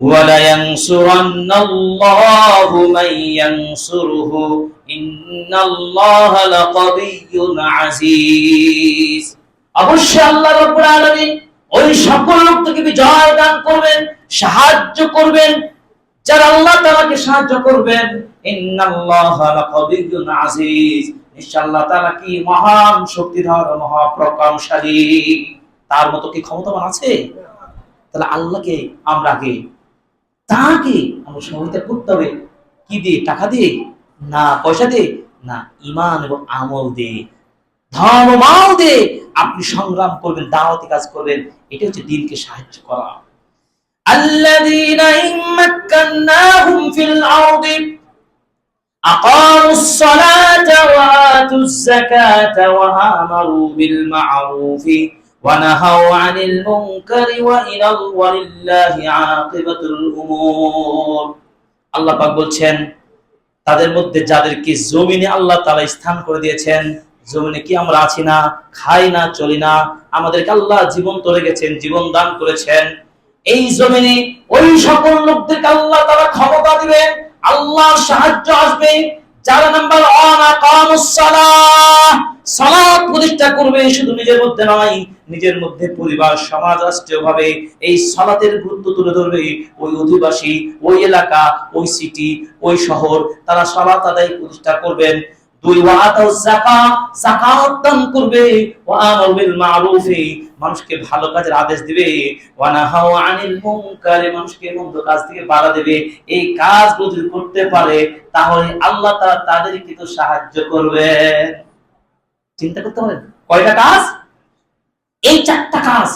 ولينصرن الله من ينصره إن الله لقوي عزيز অবশ্যই আল্লাহ রাব্বুল আলামিন ওই সকল লোককে বিজয় দান করবেন সাহায্য করবেন যারা আল্লাহ তাআলাকে সাহায্য করবেন ইন্নাল্লাহা লাকাবিয়্যুন আজিজ ইনশাআল্লাহ তাআলা কি মহান শক্তিধর মহাপ্রকাশশালী তার মতো কি ক্ষমতাবান আছে তাহলে আল্লাহকে আমরা আগে তাকে আমরা সহযোগিতা করতে হবে কি দিয়ে টাকা দিয়ে না পয়সা দিয়ে না ইমান এবং আমল দিয়ে ধর্ম মাল দিয়ে আপনি সংগ্রাম করবেন দাওয়াতি কাজ করবেন এটা হচ্ছে দিনকে সাহায্য করা الذين إن مكناهم في الأرض أقاموا الصلاة وآتوا الزكاة وآمروا بالمعروف ونهوا عن المنكر وإلى ولله عاقبة الأمور আল্লাহ পাক বলছেন তাদের মধ্যে যাদেরকে জমিনে আল্লাহ তাআলা স্থান করে দিয়েছেন জমিনে কি আমরা আছি না খাই না চলি না আমাদেরকে আল্লাহ জীবন তরে গেছেন জীবন দান করেছেন এই জমিনে ওই সকল লোকদেরকে আল্লাহ তাআলা ক্ষমতা দিবেন আল্লাহর সাহায্য আসবে যারা নাম্বার ওয়ান আকামুস সালাত প্রতিষ্ঠা করবে শুধু নিজের মধ্যে নয়, নিজের মধ্যে পরিবার, সমাজ রাষ্ট্রীয় ভাবে এই সালাতের গুরুত্ব তুলে ধরবে ওই অধিবাসী, ওই এলাকা, ওই সিটি ওই শহর। তারা সালাত আদায় প্রতিষ্ঠা করবেন। দুই ওয়াতাউ যাকাত। যাকাত দান করবে। ওয়া আমারু বিল মারুফি। মানুষকে ভালো কাজের আদেশ দিবে। ওয়া নাহাউ আনিল মুনকারি। মানুষকে মন্দ কাজ থেকে বাধা দেবে। এই কাজগুলো যদি করতে পারে, তাহলে আল্লাহ তাআলা তাদেরকে তো সাহায্য করবেন চিন্তা করতে হবে। কয়টা কাজ? এই চারটা কাজ।